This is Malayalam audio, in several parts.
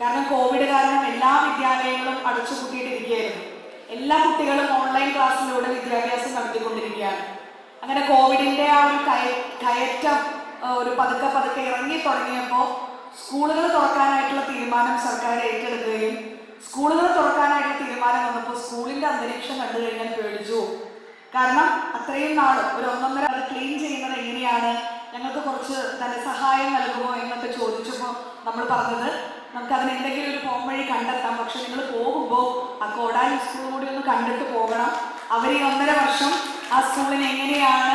കാരണം കോവിഡ് കാരണം എല്ലാ വിദ്യാലയങ്ങളും അടച്ചു അടച്ചുപൂട്ടിയിട്ടിരിക്കുകയായിരുന്നു. എല്ലാ കുട്ടികളും ഓൺലൈൻ ക്ലാസ്സിലൂടെ വിദ്യാഭ്യാസം നടത്തിക്കൊണ്ടിരിക്കുകയാണ്. അങ്ങനെ കോവിഡിന്റെ ആ ഒരു കയ കയറ്റം ഒരു പതുക്കെ പതുക്കെ ഇറങ്ങി തുടങ്ങിയപ്പോൾ സ്കൂളുകൾ തുറക്കാനായിട്ടുള്ള തീരുമാനം സർക്കാർ ഏറ്റെടുക്കുകയും സ്കൂളുകൾ തുറക്കാനായിട്ടുള്ള തീരുമാനം വന്നപ്പോൾ സ്കൂളിന്റെ അന്തരീക്ഷം കണ്ടു കഴിഞ്ഞാൽ പേടിച്ചു കാരണം അത്രയും നാൾ ഒരു ഒന്നൊന്നര അത് ക്ലീൻ ചെയ്യുന്നത് എങ്ങനെയാണ്? ഞങ്ങൾക്ക് കുറച്ച് ധനസഹായം നൽകുമോ എന്നൊക്കെ ചോദിച്ചപ്പോൾ നമ്മൾ പറഞ്ഞത് നമുക്ക് അതിന് എന്തെങ്കിലും ഒരു പോം വഴി കണ്ടെത്താം. പക്ഷെ നിങ്ങൾ പോകുമ്പോൾ ആ കോടാലി സ്കൂൾ കൂടി ഒന്ന് കണ്ടിട്ട് പോകണം. അവർ ഈ ഒന്നര വർഷം ആ സ്കൂളിനെ എങ്ങനെയാണ്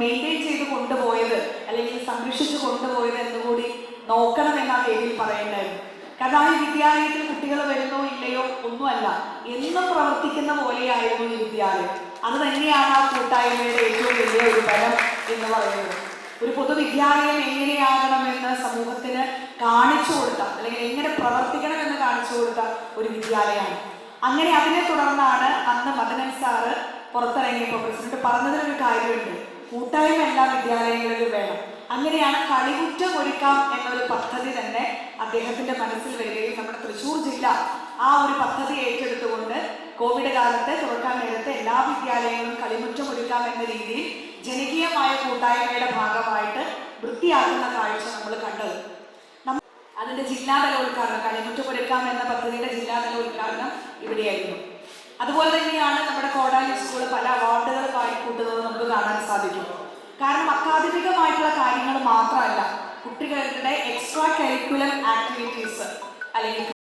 മെയിന്റെയിൻ ചെയ്ത് കൊണ്ടുപോയത് അല്ലെങ്കിൽ സംരക്ഷിച്ച് കൊണ്ടുപോയത് എന്നുകൂടി നോക്കണം എന്നാ വേദിയിൽ പറയേണ്ടായിരുന്നു കാരണം ഈ വിദ്യാലയത്തിൽ കുട്ടികൾ വരുന്നോ ഇല്ലയോ ഒന്നുമല്ല എന്നും പ്രവർത്തിക്കുന്ന പോലെയായിരുന്നു ഈ വിദ്യാലയം. അത് തന്നെയാണ് ആ കൂട്ടായ്മയുടെ ഏറ്റവും വലിയ ഒരു ബലം എന്ന് പറയുന്നത്. ഒരു പൊതുവിദ്യാലയം എങ്ങനെയാകണമെന്ന് സമൂഹത്തിന് കാണിച്ചു കൊടുത്ത അല്ലെങ്കിൽ എങ്ങനെ പ്രവർത്തിക്കണമെന്ന് കാണിച്ചു കൊടുത്ത ഒരു വിദ്യാലയമാണ്. അങ്ങനെ അതിനെ തുടർന്നാണ് അന്ന് മദനൻ സാറ് പുറത്തിറങ്ങിയപ്പോൾ പ്രസിഡന്റ് പറഞ്ഞതിലൊരു കാര്യമുണ്ട്. കൂട്ടായ്മ എല്ലാ വിദ്യാലയങ്ങളിലും വേണം. അങ്ങനെയാണ് കളികുറ്റം ഒരുക്കാം എന്നൊരു പദ്ധതി തന്നെ അദ്ദേഹത്തിന്റെ മനസ്സിൽ വരികയും നമ്മുടെ തൃശ്ശൂർ ജില്ല ആ ഒരു പദ്ധതി ഏറ്റെടുത്തുകൊണ്ട് കോവിഡ് കാലത്ത് തുറക്കാൻ നേരത്തെ എല്ലാ വിദ്യാലയങ്ങളും കളിമുറ്റം ഒരുക്കാം എന്ന രീതിയിൽ ജനകീയമായ കൂട്ടായ്മയുടെ ഭാഗമായിട്ട് വൃത്തിയാക്കുന്ന കാഴ്ച നമ്മൾ കണ്ടത് അതിന്റെ ജില്ലാതല ഉദ്ഘാടനം കളിമുറ്റം കൊടുക്കാം എന്ന പദ്ധതിയുടെ ജില്ലാതല ഉദ്ഘാടനം ഇവിടെയായിരുന്നു. അതുപോലെ തന്നെയാണ് നമ്മുടെ കോടാലി സ്കൂൾ പല അവാർഡുകൾ കൂട്ടുന്നത് നമുക്ക് കാണാൻ സാധിക്കും. കാരണം അക്കാദമികമായിട്ടുള്ള കാര്യങ്ങൾ മാത്രമല്ല കുട്ടികളുടെ എക്സ്ട്രാ കരിക്കുലം ആക്ടിവിറ്റീസ് അല്ലെങ്കിൽ